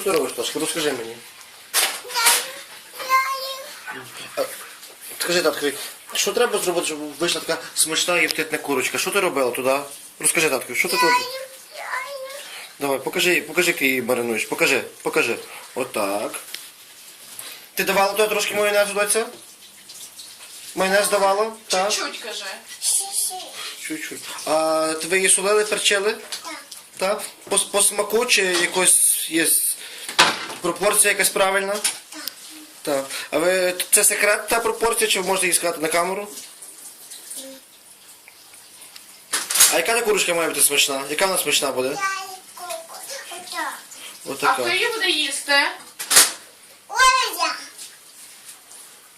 Що ти робиш, Ташка? Розкажи мені. А, Скажи, таткові, що треба зробити, щоб вийшла така смачна і апетитна курочка? Що ти робила туди? Розкажи, таткові, що ти тут? Давай, покажи, покажи, як ти її маринуєш. Покажи, покажи. Отак. Ти давала туди трошки майонезу, доця? Майонез давала? Так. Чуть каже. Чуть-чуть. А ви її солили, перчили? Так. По, по смаку чи якось є пропорція якась правильна? Так. А ви це секрет та пропорція, чи ви можете її сказати на камеру? А яка та курочка має бути смачна? Яка вона смачна буде? А Отака. хто її буде їсти?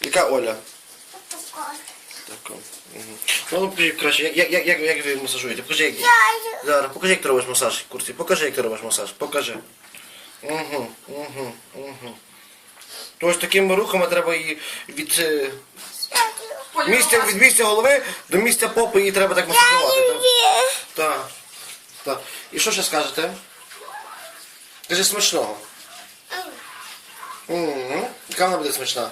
Яка Оля? Така. Угу. Ну, покажи краще, як, як, як, як, ви масажуєте? Покажи, як, Зараз, покажи, як ти робиш масаж, курці. Покажи, як ти робиш масаж. Покажи. Угу, угу, угу. Тож такими рухами треба її від е, місця, від місця голови до місця попи її треба так масажувати. Так? Так. Так. І що ще скажете? Кажи смачного. Угу. Яка вона буде смачна?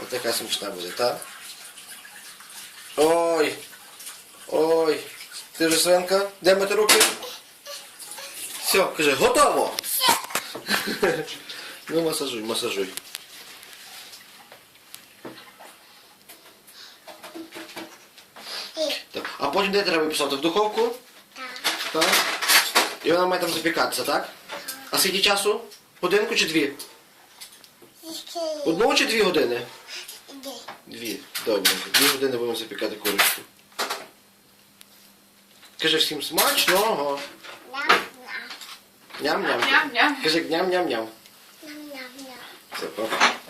Ось така смачна буде, так? Ой. Ой. Ти вже свинка? Де мити руки? Все, кажи, готово. ну масажуй, масажуй. Так. А потім де треба писати? В духовку? Так. І вона має там запікатися, так? А скільки часу? Годинку чи дві? Одну чи дві години? Дві. Добренько. Дві години будемо запікати курочку. Кажи всім смачного. Niam, niam. Niam, niam. Niam, niam, niam. Niam, niam, niam. Super.